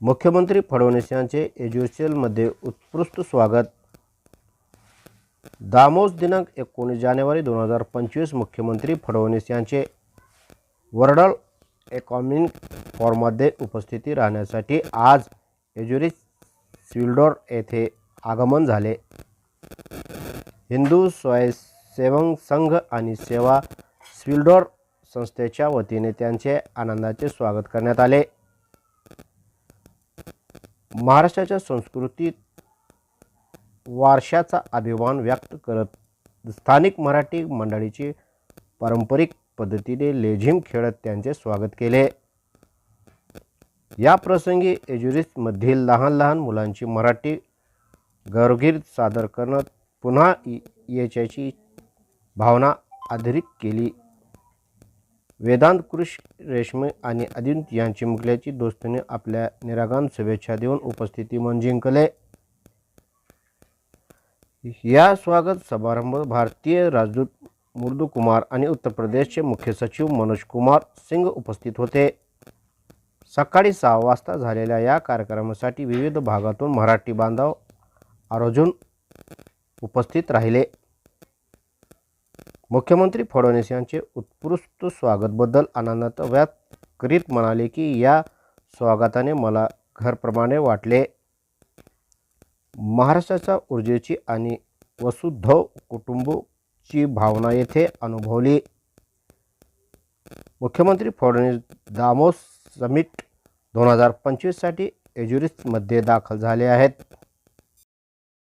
मुख्यमंत्री फडणवीस यांचे एज्युसेलमध्ये उत्कृष्ट स्वागत. दामोस दिनांक एकोणीस जानेवारी दोन हजार पंचवीस मुख्यमंत्री फडणवीस यांचे वर्डल इकॉनॉमिक फॉरमध्ये उपस्थिती राहण्यासाठी आज एज्युरी स्विल्डोर येथे आगमन झाले. हिंदू स्वयंसेवक संघ आणि सेवा स्विल्डोर संस्थेच्या वतीने त्यांचे आनंदाचे स्वागत करण्यात आले. महाराष्ट्राच्या संस्कृतीत वारशाचा अभिमान व्यक्त करत स्थानिक मराठी मंडळीची पारंपरिक पद्धतीने लेझिम खेळत त्यांचे स्वागत केले. या प्रसंगी एज्युरिसमधील लहान लहान मुलांची मराठी गौरगीत सादर करणं पुन्हा य- भावना आधारित केली. वेदांत कृष रेशमे आणि अदित यांची मुकल्याची दोस्तीने आपल्या निरागान शुभेच्छा देऊन उपस्थिती मन जिंकले या स्वागत समारंभ भारतीय राजदूत मुर्दू कुमार आणि उत्तर प्रदेशचे मुख्य सचिव मनोज कुमार सिंग उपस्थित होते. सकाळी सहा वाजता झालेल्या या कार्यक्रमासाठी विविध भागातून मराठी बांधव आरोजून उपस्थित राहिले. मुख्यमंत्री फडणवीस यांचे उत्कृष्ट स्वागतबद्दल आनंदात व्यक्त करीत म्हणाले की या स्वागताने मला घरप्रमाणे वाटले. महाराष्ट्राच्या ऊर्जेची आणि वसुधव कुटुंबची भावना येथे अनुभवली. मुख्यमंत्री फडणवीस दामोस समिट दोन हजार पंचवीससाठी एज्युरिस्टमध्ये दाखल झाले आहेत.